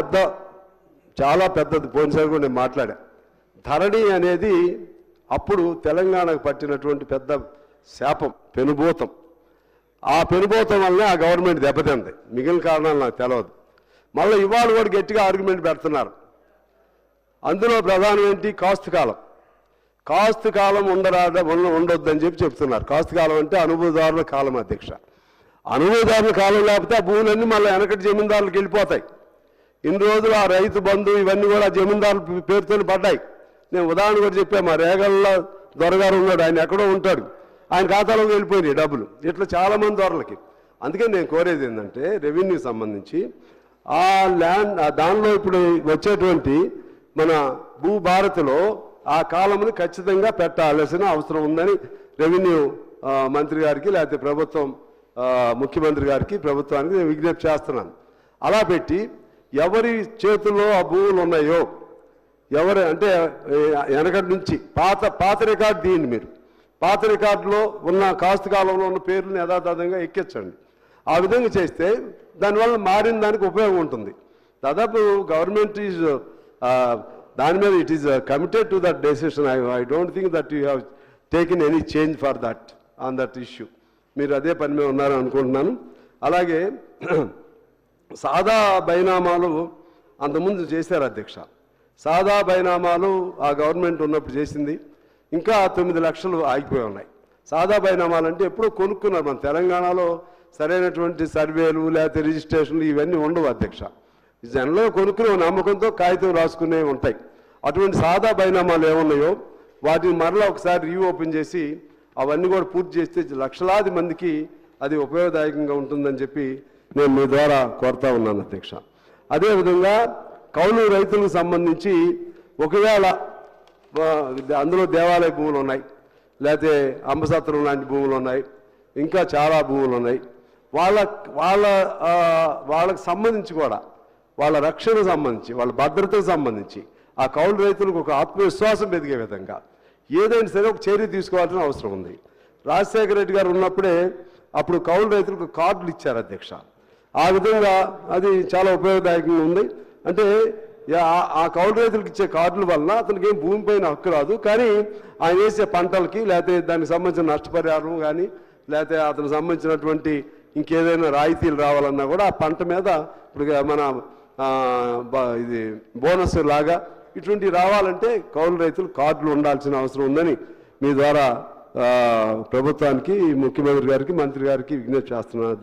పెద్ద చాలా పెద్దది. పోయినసారి కూడా నేను మాట్లాడా. ధరణి అనేది అప్పుడు తెలంగాణకు పట్టినటువంటి పెద్ద శాపం పెనుభూతం. ఆ పెనుభూతం వల్లనే ఆ గవర్నమెంట్ దెబ్బతింది. మిగిలిన కారణాలు నాకు తెలియదు మళ్ళీ ఇవాళ కూడా గట్టిగా ఆర్గ్యుమెంట్ పెడుతున్నారు. అందులో ప్రధానం ఏంటి? కాస్తు కాలం. కాస్తు కాలం ఉండరాద ఉండొద్దని చెప్పి చెప్తున్నారు. కాస్తు కాలం అంటే అనుభవదారుల కాలం అధ్యక్ష. అనుభవదారుల కాలం లేకపోతే ఆ భూములన్నీ మళ్ళీ వెనకటి జమీందారులకు వెళ్ళిపోతాయి. ఇన్ని రోజులు ఆ రైతు బంధు ఇవన్నీ కూడా జమీందారుల పేరుతో పడ్డాయి. నేను ఉదాహరణ కూడా చెప్పా మా రేగల్లో దొరగారు ఉన్నాడు ఆయన ఎక్కడో ఉంటాడు. ఆయన ఖాతాలోకి వెళ్ళిపోయినాయి డబ్బులు. ఇట్లా చాలామంది దొరలకి. అందుకే నేను కోరేది ఏంటంటే రెవెన్యూ సంబంధించి ఆ ల్యాండ్ దానిలో ఇప్పుడు వచ్చేటువంటి మన భూభారత్లో ఆ కాలంని ఖచ్చితంగా పెట్టాల్సిన అవసరం ఉందని రెవెన్యూ మంత్రి గారికి లేకపోతే ప్రభుత్వం ముఖ్యమంత్రి గారికి ప్రభుత్వానికి నేను విజ్ఞప్తి చేస్తున్నాను. అలా పెట్టి ఎవరి చేతుల్లో ఆ భూములు ఉన్నాయో ఎవరు అంటే వెనకటి నుంచి పాత పాత రికార్డు తీయండి మీరు. పాత రికార్డులో ఉన్న కాస్తు కాలంలో ఉన్న పేర్లను యథాతథంగా ఎక్కించండి. ఆ విధంగా చేస్తే దానివల్ల మారిన దానికి ఉపయోగం ఉంటుంది. దాదాపు గవర్నమెంట్ ఈజ్ దాని మీద it is committed to that decision. I I don't think that you have taken any change for that on that issue. మీరు అదే పని మీద ఉన్నారని అనుకుంటున్నాను. అలాగే సాదా బైనామాలు అంతకుముందు చేశారు అధ్యక్ష. సాదా బైనామాలు ఆ గవర్నమెంట్ ఉన్నప్పుడు చేసింది. ఇంకా తొమ్మిది లక్షలు ఆగిపోయి ఉన్నాయి. సాదా బైనామాలు అంటే ఎప్పుడో కొనుక్కున్నారు మన తెలంగాణలో సరైనటువంటి సర్వేలు లేకపోతే రిజిస్ట్రేషన్లు ఇవన్నీ ఉండవు అధ్యక్ష. జనంలో కొనుక్కునే నమ్మకంతో కాగితం రాసుకునే ఉంటాయి. అటువంటి సాదా బైనామాలు ఏమున్నాయో వాటిని మరలా ఒకసారి రీఓపెన్ చేసి అవన్నీ కూడా పూర్తి చేస్తే లక్షలాది మందికి అది ఉపయోగదాయకంగా ఉంటుందని చెప్పి నేను మీ ద్వారా కోరుతా ఉన్నాను అధ్యక్ష. అదేవిధంగా కౌలు రైతులకు సంబంధించి ఒకవేళ అందులో దేవాలయ భూములు ఉన్నాయి లేకపోతే అంబసత్రం లాంటి భూములు ఉన్నాయి ఇంకా చాలా భూములు ఉన్నాయి. వాళ్ళ వాళ్ళ వాళ్ళకు వాళ్ళకి సంబంధించి కూడా వాళ్ళ రక్షణకు సంబంధించి వాళ్ళ భద్రతకు సంబంధించి ఆ కౌలు రైతులకు ఒక ఆత్మవిశ్వాసం పెరిగే విధంగా ఏదైనా సరే ఒక చర్య తీసుకోవాల్సిన అవసరం ఉంది. రాజశేఖర రెడ్డి గారు ఉన్నప్పుడే అప్పుడు కౌలు రైతులకు కార్డులు ఇచ్చారు అధ్యక్ష. ఆ విధంగా అది చాలా ఉపయోగదాయకంగా ఉంది. అంటే ఆ- ఆ కౌలు రైతులకు ఇచ్చే కార్డుల వలన అతనికి ఏం భూమిపైన హక్కు రాదు. కానీ ఆయన వేసే పంటలకి లేకపోతే దానికి సంబంధించిన నష్టపరిహారం కానీ లేకపోతే అతనికి సంబంధించినటువంటి ఇంకేదైనా రాయితీలు రావాలన్నా కూడా ఆ పంట మీద ఇప్పుడు మన బ- ఇది బోనస్ లాగా ఇటువంటివి రావాలంటే కౌలు రైతులు కార్డులు ఉండాల్సిన అవసరం ఉందని మీ ద్వారా ప్రభుత్వానికి ముఖ్యమంత్రి గారికి మంత్రి గారికి విజ్ఞప్తి చేస్తున్నారు